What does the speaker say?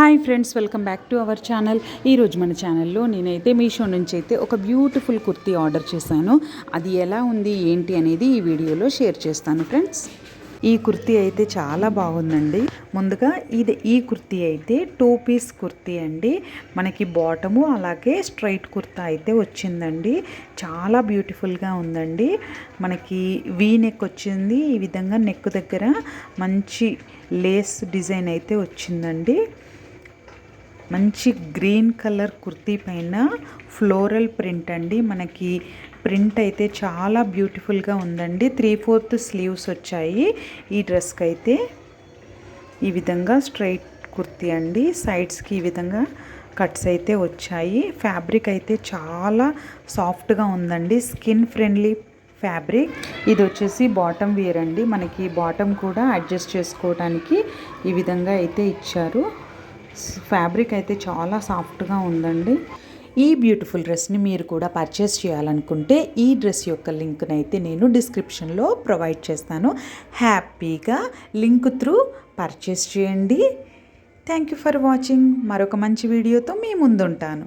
Hi friends welcome back to our channel. ఈరోజు మన ఛానల్లో నేనైతే మీషో నుంచి అయితే ఒక బ్యూటిఫుల్ కుర్తీ ఆర్డర్ చేశాను. అది ఎలా ఉంది ఏంటి అనేది ఈ వీడియోలో షేర్ చేస్తాను ఫ్రెండ్స్. ఈ కుర్తీ అయితే చాలా బాగుందండి. ముందుగా ఇది ఈ కుర్తీ అయితే టూ పీస్ కుర్తీ అండి. మనకి బాటము అలాగే స్ట్రైట్ కుర్తా అయితే వచ్చిందండి. చాలా బ్యూటిఫుల్గా ఉందండి. మనకి వీ నెక్ వచ్చింది. ఈ విధంగా నెక్ దగ్గర మంచి లేస్ డిజైన్ అయితే వచ్చిందండి. మంచి గ్రీన్ కలర్ కుర్తీ పైన ఫ్లోరల్ ప్రింట్ అండి. మనకి ప్రింట్ అయితే చాలా బ్యూటిఫుల్గా ఉందండి. త్రీ ఫోర్త్ స్లీవ్స్ వచ్చాయి ఈ డ్రెస్కి అయితే ఈ విధంగా స్ట్రైట్ కుర్తీ అండి. సైడ్స్కి ఈ విధంగా కట్స్ అయితే వచ్చాయి. ఫ్యాబ్రిక్ అయితే చాలా సాఫ్ట్గా ఉందండి. Skin friendly fabric. ఇది వచ్చేసి బాటమ్ వేర్ అండి. మనకి బాటమ్ కూడా అడ్జస్ట్ చేసుకోవడానికి ఈ విధంగా అయితే ఇచ్చారు. ఫ్యాబ్రిక్ అయితే చాలా సాఫ్ట్గా ఉందండి. ఈ బ్యూటిఫుల్ డ్రెస్ని మీరు కూడా పర్చేస్ చేయాలనుకుంటే ఈ డ్రెస్ యొక్క లింక్ని అయితే నేను డిస్క్రిప్షన్లో ప్రొవైడ్ చేస్తాను. హ్యాపీగా లింక్ త్రూ పర్చేస్ చేయండి. థ్యాంక్ యూ ఫర్ వాచింగ్ మరొక మంచి వీడియోతో మీ ముందుంటాను.